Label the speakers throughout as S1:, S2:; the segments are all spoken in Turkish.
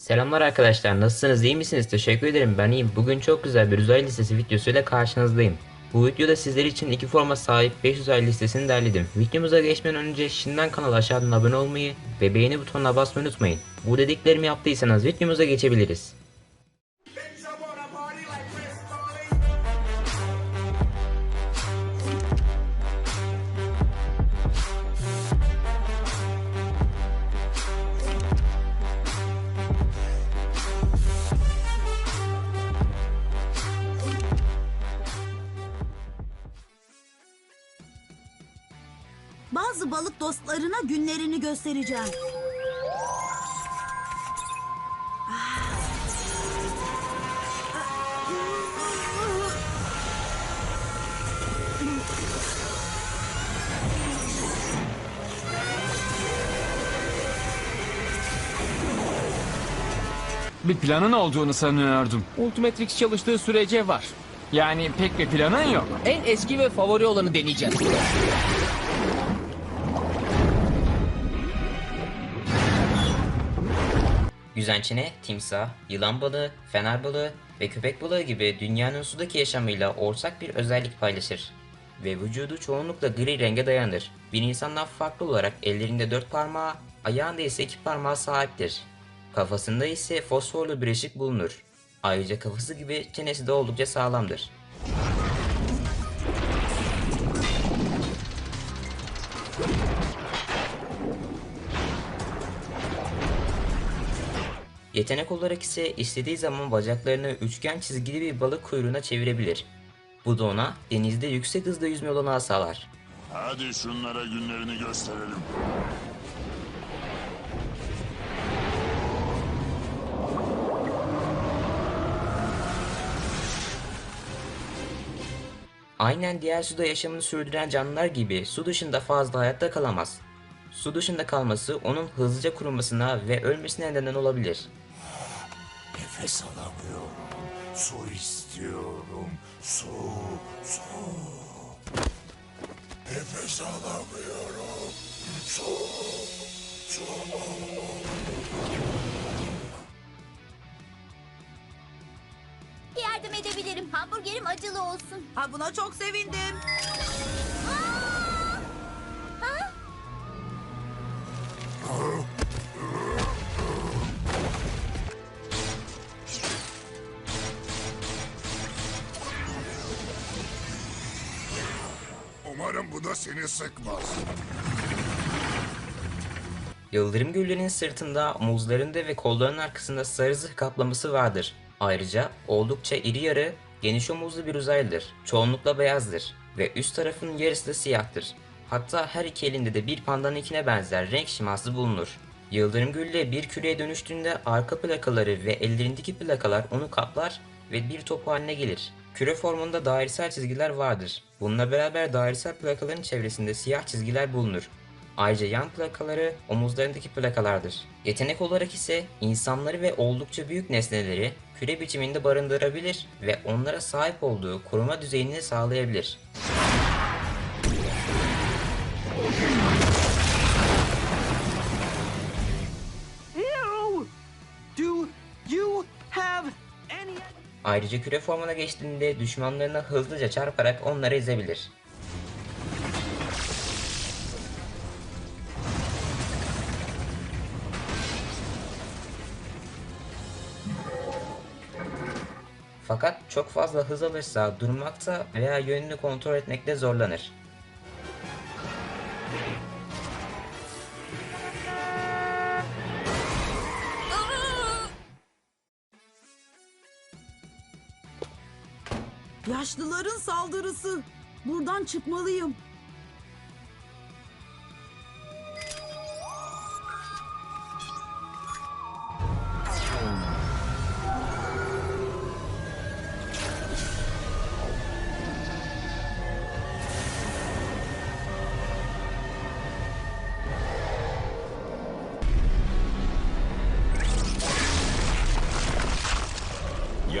S1: Selamlar arkadaşlar nasılsınız iyi misiniz? Teşekkür ederim ben iyiyim. Bugün çok güzel bir uzay listesi videosuyla karşınızdayım. Bu videoda sizler için iki forma sahip 5 uzay listesini derledim. Videomuza geçmeden önce şimdiden kanala aşağıdan abone olmayı ve beğeni butonuna basmayı unutmayın. Bu dediklerimi yaptıysanız videomuza geçebiliriz
S2: Bazı balık dostlarına günlerini göstereceğim.
S3: Bir planın olduğunu sanıyordum.
S4: Ultimatrix çalıştığı sürece var.
S3: Yani pek bir planın yok.
S4: En eski ve favori olanı deneyeceğiz.
S1: Yüzençene, timsah, yılan balığı, fener balığı ve köpek balığı gibi dünyanın sudaki yaşamıyla ortak bir özellik paylaşır. Ve vücudu çoğunlukla gri renge dayanır. Bir insandan farklı olarak ellerinde dört parmağı, ayağında ise iki parmağı sahiptir. Kafasında ise fosforlu bir ışık bulunur. Ayrıca kafası gibi çenesi de oldukça sağlamdır. Yetenek olarak ise istediği zaman bacaklarını üçgen çizgili bir balık kuyruğuna çevirebilir. Bu da ona denizde yüksek hızda yüzme olanağı sağlar.
S5: Hadi şunlara günlerini gösterelim.
S1: Aynen diğer suda yaşamını sürdüren canlılar gibi su dışında fazla hayatta kalamaz. Su dışında kalması onun hızlıca kurumasına ve ölmesine neden olabilir.
S5: Nefes alamıyorum. Su istiyorum. Su, su. Nefes alamıyorum. Su, su.
S6: Yardım edebilirim. Hamburgerim acılı olsun.
S2: Ha buna çok sevindim.
S5: Umarım bu da seni sıkmaz.
S1: Yıldırım güllerinin sırtında, omuzlarında ve kollarının arkasında sarı zırh kaplaması vardır. Ayrıca oldukça iri yarı, geniş omuzlu bir uzaylıdır. Çoğunlukla beyazdır ve üst tarafının yarısı da siyahtır. Hatta her iki elinde de bir pandanınkine benzer renk şiması bulunur. Yıldırım gülle bir küreye dönüştüğünde arka plakaları ve ellerindeki plakalar onu kaplar ve bir top haline gelir. Küre formunda dairesel çizgiler vardır. Bununla beraber dairesel plakaların çevresinde siyah çizgiler bulunur. Ayrıca yan plakaları omuzlarındaki plakalardır. Yetenek olarak ise insanları ve oldukça büyük nesneleri küre biçiminde barındırabilir ve onlara sahip olduğu koruma düzeyini sağlayabilir. Ayrıca küre formuna geçtiğinde düşmanlarına hızlıca çarparak onları ezebilir. Fakat çok fazla hız alırsa durmakta veya yönünü kontrol etmekte zorlanır.
S2: Yaşlıların saldırısı. Buradan çıkmalıyım.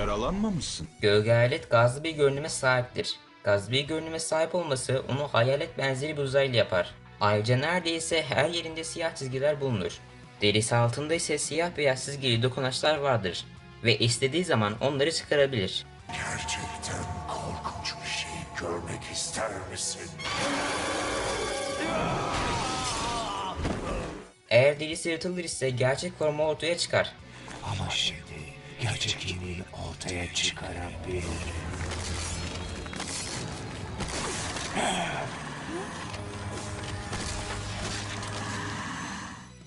S5: Yaralanmamışsın.
S1: Gölge hayalet gazlı bir görünüme sahiptir. Gazlı bir görünüme sahip olması onu hayalet benzeri bir uzaylı yapar. Ayrıca neredeyse her yerinde siyah çizgiler bulunur. Derisi altında ise siyah beyaz çizgili dokunaçlar vardır ve istediği zaman onları çıkarabilir.
S5: Gerçekten korkunç bir şey görmek ister misin?
S1: Eğer derisi yırtılır ise gerçek formu ortaya çıkar.
S5: Ama şimdi gerçek kimliğini ortaya çıkarabilirim.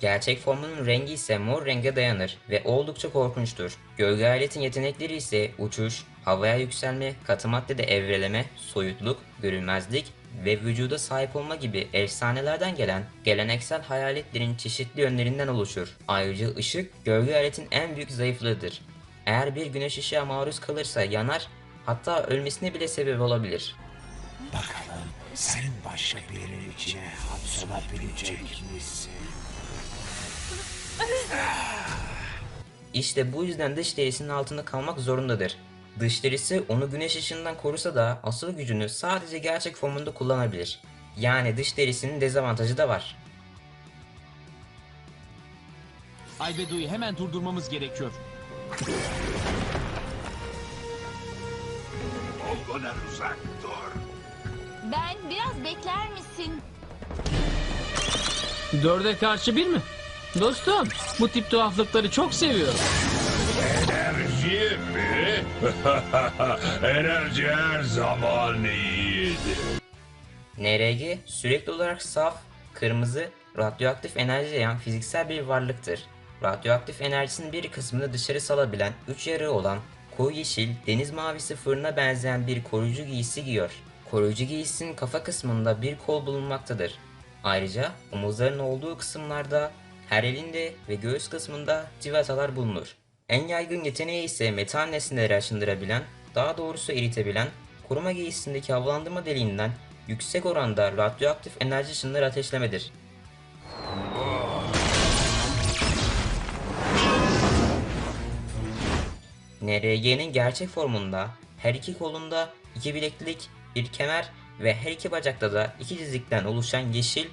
S1: Gerçek formunun rengi ise mor renge dayanır ve oldukça korkunçtur. Gölge aletin yetenekleri ise uçuş, havaya yükselme, katı maddede evreleme, soyutluk, görünmezlik ve vücuda sahip olma gibi efsanelerden gelen geleneksel hayaletlerin çeşitli yönlerinden oluşur. Ayrıca ışık gölge aletin en büyük zayıflığıdır. Eğer bir güneş ışığa maruz kalırsa yanar, hatta ölmesine bile sebep olabilir.
S5: Bakalım sen başka birinin içine hapsolabilecek misin?
S1: İşte bu yüzden dış derisinin altında kalmak zorundadır. Dış derisi onu güneş ışığından korusa da asıl gücünü sadece gerçek formunda kullanabilir. Yani dış derisinin dezavantajı da var.
S4: Albedo'yu hemen durdurmamız gerekiyor.
S5: O kadar uzak dur.
S6: Ben biraz bekler misin?
S3: Dörde karşı bir mi? Dostum bu tip tuhaflıkları çok seviyorum.
S5: Enerji mi? Enerji her zaman iyidir.
S1: NRG sürekli olarak saf, kırmızı, radyoaktif enerji yayan fiziksel bir varlıktır. Radyoaktif enerjisinin bir kısmını dışarı salabilen üç yarığı olan koyu yeşil, deniz mavisi fırına benzeyen bir koruyucu giysi giyiyor. Koruyucu giysinin kafa kısmında bir kol bulunmaktadır. Ayrıca omuzların olduğu kısımlarda, her elinde ve göğüs kısmında civatalar bulunur. En yaygın yeteneği ise metal nesneleri aşındırabilen, daha doğrusu eritebilen, koruma giysisindeki havalandırma deliğinden yüksek oranda radyoaktif enerji ışınları ateşlemedir. NRG'nin gerçek formunda her iki kolunda iki bileklik, bir kemer ve her iki bacakta da iki dizlikten oluşan yeşil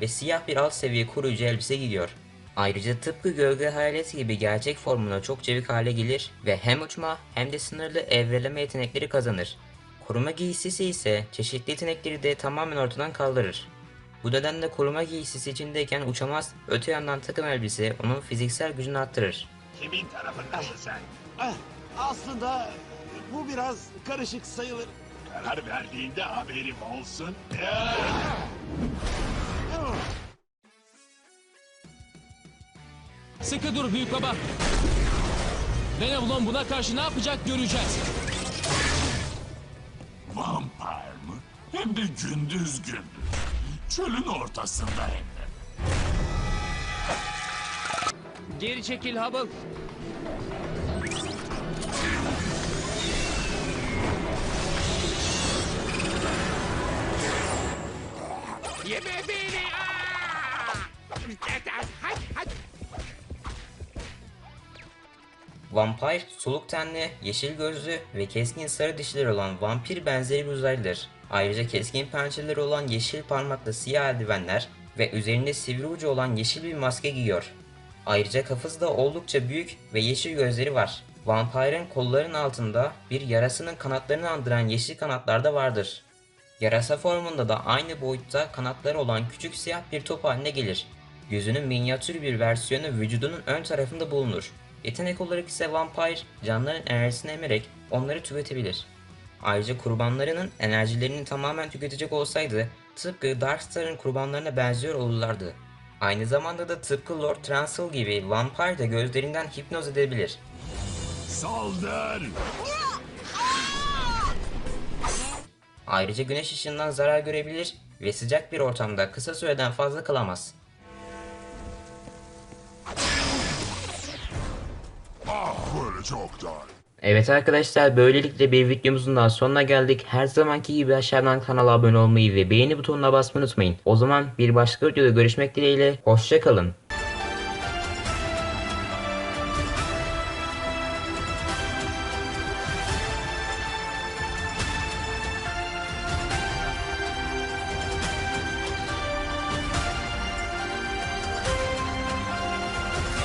S1: ve siyah bir alt seviye koruyucu elbise giyiyor. Ayrıca tıpkı gölge hayalet gibi gerçek formuna çok çevik hale gelir ve hem uçma hem de sınırlı evreleme yetenekleri kazanır. Koruma giysisi ise çeşitli yetenekleri de tamamen ortadan kaldırır. Bu nedenle koruma giysisi içindeyken uçamaz, öte yandan takım elbise onun fiziksel gücünü arttırır.
S5: Kimin tarafındasın sen?
S7: Ah, Aslında bu biraz karışık sayılır.
S5: Karar verdiğinde haberim olsun.
S4: Sıkı dur büyük baba. Benevolon buna karşı ne yapacak göreceğiz.
S5: Vampir mı? Hem de gündüz gündüz. Çölün ortasında hem de.
S4: Geri çekil Hubble.
S5: Yeme beni!
S1: Vampire, soluk tenli, yeşil gözlü ve keskin sarı dişleri olan vampir benzeri bir uzaylıdır. Ayrıca keskin pençeleri olan yeşil parmaklı siyah eldivenler ve üzerinde sivri ucu olan yeşil bir maske giyiyor. Ayrıca kafası da oldukça büyük ve yeşil gözleri var. Vampire'ın kollarının altında bir yarasının kanatlarını andıran yeşil kanatlar da vardır. Yarasa formunda da aynı boyutta kanatları olan küçük siyah bir top haline gelir. Yüzünün minyatür bir versiyonu vücudunun ön tarafında bulunur. Yetenek olarak ise vampire canların enerjisini emerek onları tüketebilir. Ayrıca kurbanlarının enerjilerini tamamen tüketecek olsaydı tıpkı Darkstar'ın kurbanlarına benziyor olurlardı. Aynı zamanda da tıpkı Lord Transil gibi vampire de gözlerinden hipnoz edebilir.
S5: Saldır!
S1: Ayrıca güneş ışığından zarar görebilir ve sıcak bir ortamda kısa süreden fazla kalamaz.
S5: Ah böyle çok daha iyi.
S1: Evet arkadaşlar böylelikle bir videomuzun daha sonuna geldik. Her zamanki gibi aşağıdan kanala abone olmayı ve beğeni butonuna basmayı unutmayın. O zaman bir başka videoda görüşmek dileğiyle. Hoşçakalın.